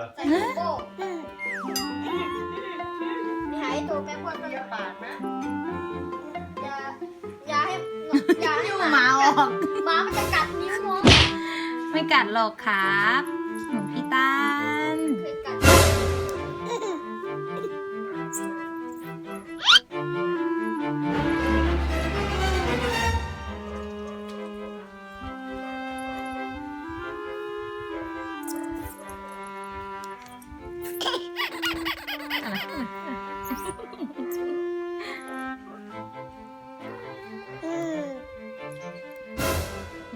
อใส่ถุงโป้งหายตัวไปปวดมันอย่า อย่าให้ อย่าให้หมาออก หมามันจะกัดนิ้วน้องไม่กัดหรอกครับหมูพี่ต้า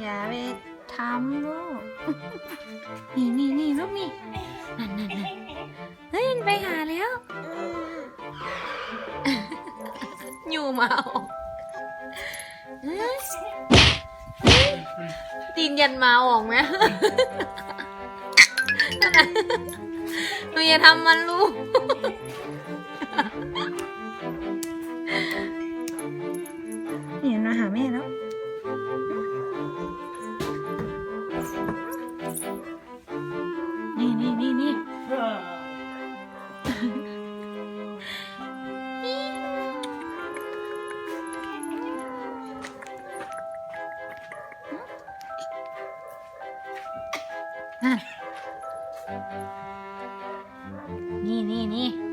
อย่าไปทำลูก นี่นี่นี่ลูกนี่นั่นนั่นนั่นเฮ้ยมันไปหาแล้วอยู่มาออกตีนยันมาออกไหมนั่นนะหนูอย่าทำมันลูกนี่มันมาหาแม่แล้ว นี่นี่นี่นี่นี่นี่นี่